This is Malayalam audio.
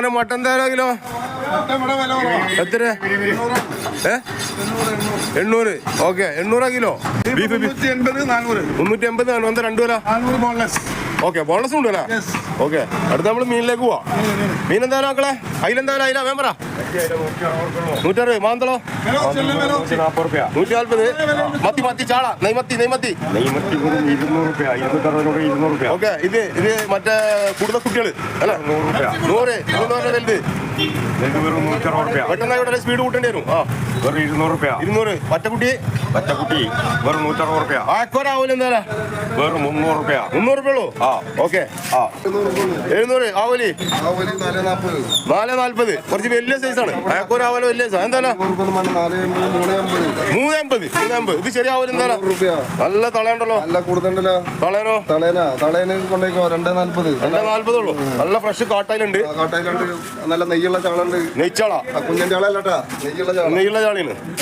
അങ്ങനെ മട്ടൻ എന്തായാലും കിലോ? എത്ര? എണ്ണൂറ്. Okay എണ്ണൂറാ kilo? ബീഫ് എൺപത് നാനൂറ്. മുന്നൂറ്റി എൺപത് നാനൂറ് എന്താ രണ്ടു വില നാനൂറ് ബോൺലെസ് ഓക്കെ ബോണസ് ഉണ്ട് അല്ലേ ഓക്കെ അടുത്ത നമ്മൾ മീനിലേക്ക് പോവാ. മീൻ എന്തായാലും മക്കളെ അതിലെന്തായാലും അതിലാ വേം പറ. നൂറ്ററുപത് മാന്തളോ? നൂറ്റി നാൽപ്പത് മത്തി മത്തി ചാള. നെയ്മത്തി നെയ്മത്തി. ഓക്കെ ഇത് ഇത് മറ്റേ കൂടുതൽ കുട്ടികൾ അല്ല? നൂറ് ഇരുന്നൂറ് വലുത്. പെട്ടെന്ന് സ്പീഡ് കൂട്ടേണ്ടി വരും. ആ. ഇരുന്നൂറ് പച്ചക്കുട്ടി? പച്ചക്കുട്ടി വെറും നൂറ്ററുപത് റുപ്യ. ആക്കോരാവൂല എന്തായാലും വെറും മുന്നൂറ് റുപ്യ. മുന്നൂറ് രൂപ ഉള്ളൂ? ആ. ഓക്കെ. ആ. എഴുന്നൂറ്. ആവലി? നാല് നാല്പത്. കുറച്ച് വലിയ സൈസാണ്. ആക്കോരാവല വലിയ സൈസ് എന്തായാലും മൂന്ന് അമ്പത് മൂന്ന് അമ്പത് ഇത് ശരിയാവൂല എന്തായാലും റുപ്യ. നല്ല തളയുണ്ടല്ലോ. നല്ല കൂടുതലല്ലോ തളയനോ. തളേന തളേന് കൊണ്ടേക്കോ? രണ്ട് നാൽപ്പത് രണ്ടേ നാല്പത് ഉള്ളൂ. നല്ല ഫ്രഷ് കാട്ടായിലുണ്ട്. കാട്ടയിലുണ്ട്. നല്ല നെയ്യുള്ള ചാളുണ്ട്. നെയ്ച്ചാളാ. കുഞ്ഞിന്റെ ചാളല്ലട്ടാ നെയ്യുള്ള ചാള. നെയ്യുള്ള ചാളിയാണ്